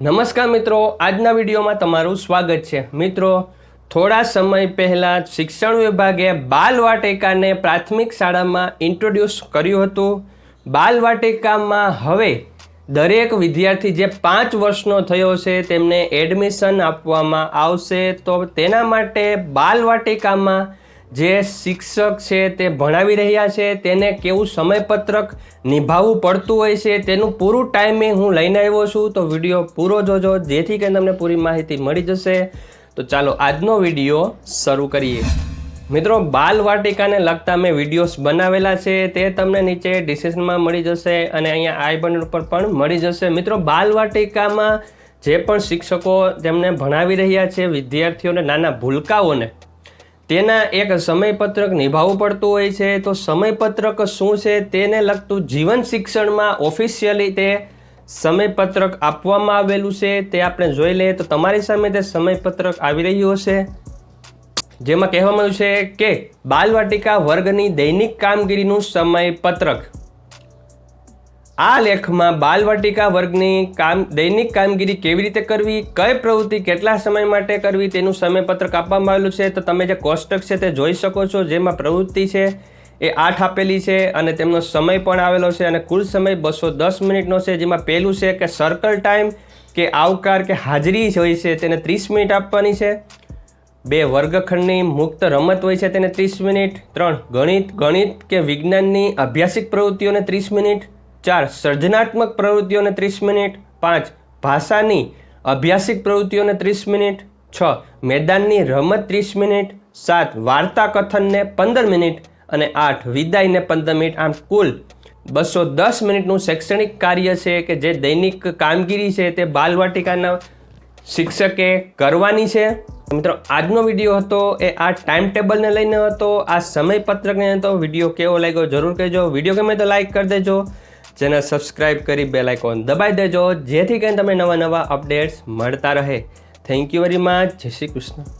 નમસ્કાર મિત્રો, આજના વિડીયોમાં તમારું સ્વાગત છે. મિત્રો, થોડા સમય પહેલાં શિક્ષણ વિભાગે બાલવાટિકાને પ્રાથમિક શાળામાં ઇન્ટ્રોડ્યુસ કર્યું હતું. બાલવાટિકામાં હવે દરેક વિદ્યાર્થી જે પાંચ વર્ષનો થયો છે, તેમને એડમિશન આપવામાં આવશે. તો તેના માટે બાલવાટિકામાં જે શિક્ષક છે તે ભણાવી રહ્યા છે, તેને કેવું સમયપત્રક નિભાવવું પડતું હોય છે, તેનું પૂરું ટાઈમિંગ હું લઈને આવ્યો છું. તો વીડિયો પૂરો જોજો, જેથી કરીને તમને પૂરી માહિતી મળી જશે. તો ચાલો આજનો વીડિયો શરૂ કરીએ. મિત્રો, બાલ વાટિકાને લગતા મેં વિડીયોઝ બનાવેલા છે, તે તમને નીચે ડિસ્ક્રિપ્શનમાં મળી જશે અને અહીંયા આઈ બટન ઉપર પણ મળી જશે. મિત્રો, બાલ વાટિકામાં જે પણ શિક્ષકો તેમને ભણાવી રહ્યા છે, વિદ્યાર્થીઓને નાના ભૂલકાઓને તેના એક સમયપત્રક નિભાવવું પડતું હોય છે. તો સમયપત્રક શું છે? તેને લગતું જીવન શિક્ષણમાં ઓફિશિયલી તે સમયપત્રક આપવામાં આવેલું છે. તે આપણે જોઈ લઈએ તો તમારી સામે તે સમયપત્રક આવી રહ્યું હશે. જેમાં કહેવામાં આવ્યું છે કે બાલવાટિકા વર્ગની દૈનિક કામગીરીનું સમયપત્રક. આ લેખમાં બાલવાટિકા વર્ગની કામ, દૈનિક કામગીરી કેવી રીતે કરવી, કઈ પ્રવૃત્તિ કેટલા સમય માટે કરવી તેનું સમયપત્રક આપવામાં આવેલું છે, તો તમે જે કોષ્ટક છે તે જોઈ શકો છો, જેમાં પ્રવૃત્તિ છે એ આઠ આપેલી છે અને તેમનો સમય પણ આવેલો છે અને કુલ સમય બસો દસ મિનિટનો છે, જેમાં પહેલું છે કે સર્કલ ટાઈમ કે આવકાર, કે હાજરી હોય છે, તેને ત્રીસ મિનિટ આપવાની છે. બે, વર્ગખંડની મુક્ત રમત હોય છે, તેને ત્રીસ મિનિટ. ત્રણ, ગણિત ગણિત કે વિજ્ઞાનની અભ્યાસિક પ્રવૃત્તિઓને ત્રીસ મિનિટ. ચાર, સર્જનાત્મક પ્રવૃત્તિઓને ત્રીસ મિનિટ. પાંચ, ભાષાની અભ્યાસિક પ્રવૃત્તિઓને ત્રીસ મિનિટ. છ, મેદાનની રમત ત્રીસ મિનિટ. સાત વાર્તા કથનને પંદર મિનિટ. અને આઠ, વિદાયને પંદર મિનિટ. આમ કુલ બસો દસ મિનિટનું શૈક્ષણિક કાર્ય છે કે જે દૈનિક કામગીરી છે તે બાલવાટિકાના શિક્ષકે કરવાની છે. મિત્રો, આજનો વીડિયો હતો એ આ ટાઈમ ટેબલને લઈને હતો. આ સમયપત્રકને હતો વીડિયો કેવો લાગ્યો જરૂર કહેજો. વીડિયો ગમે તો લાઈક કરી દેજો. ચેનલ સબસ્ક્રાઈબ કરી બેલ આઇકોન દબાઈ દેજો, જેથી કરીને તમે નવા નવા અપડેટ્સ મળતા રહે. થેન્ક યુ વેરી મચ જય શ્રી કૃષ્ણ.